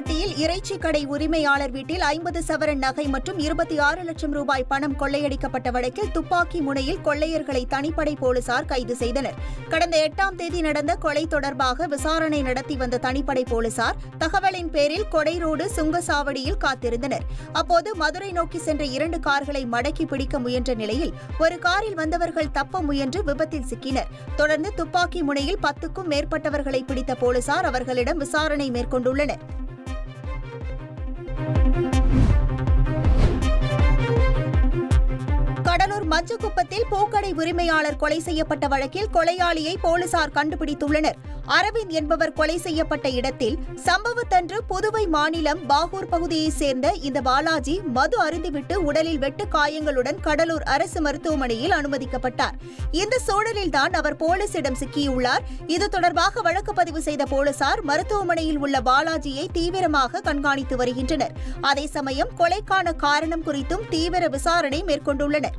கோவில்பட்டியில் இறைச்சி கடை உரிமையாளர் வீட்டில் ஐம்பது சவரன் நகை மற்றும் இருபத்தி ஆறு லட்சம் ரூபாய் பணம் கொள்ளையடிக்கப்பட்ட வழக்கில் துப்பாக்கி முனையில் கொள்ளையர்களை தனிப்படை போலீசார் கைது செய்தனர். கடந்த எட்டாம் தேதி நடந்த கொலை தொடர்பாக விசாரணை நடத்தி வந்த தனிப்படை போலீசார் தகவலின் பேரில் கொடை ரோடு சுங்கசாவடியில் காத்திருந்தனர். அப்போது மதுரை நோக்கி சென்ற இரண்டு கார்களை மடக்கி பிடிக்க முயன்ற நிலையில் ஒரு காரில் வந்தவர்கள் தப்ப முயன்று விபத்தில் சிக்கினர். தொடர்ந்து துப்பாக்கி முனையில் பத்துக்கும் மேற்பட்டவர்களை பிடித்த போலீசார் அவர்களிடம் விசாரணை மேற்கொண்டுள்ளனர். கடலூர் மஞ்சக்குப்பத்தில் பூக்கடை உரிமையாளர் கொலை செய்யப்பட்ட வழக்கில் கொலையாளியை போலீசார் கண்டுபிடித்துள்ளனர். அரவிந்த் என்பவர் கொலை செய்யப்பட்ட இடத்தில் சம்பவத்தன்று புதுவை மாநிலம் பாகூர் பகுதியைச் சேர்ந்த இந்த பாலாஜி மது அருந்திவிட்டு உடலில் வெட்டு காயங்களுடன் கடலூர் அரசு மருத்துவமனையில் அனுமதிக்கப்பட்டார். இந்த சூழலில்தான் அவர் போலீசிடம் சிக்கியுள்ளார். இது தொடர்பாக வழக்கு பதிவு செய்த போலீசார் மருத்துவமனையில் உள்ள பாலாஜியை தீவிரமாக கண்காணித்து வருகின்றனர். அதே சமயம் கொலைக்கான காரணம் குறித்தும் தீவிர விசாரணை மேற்கொண்டுள்ளனர்.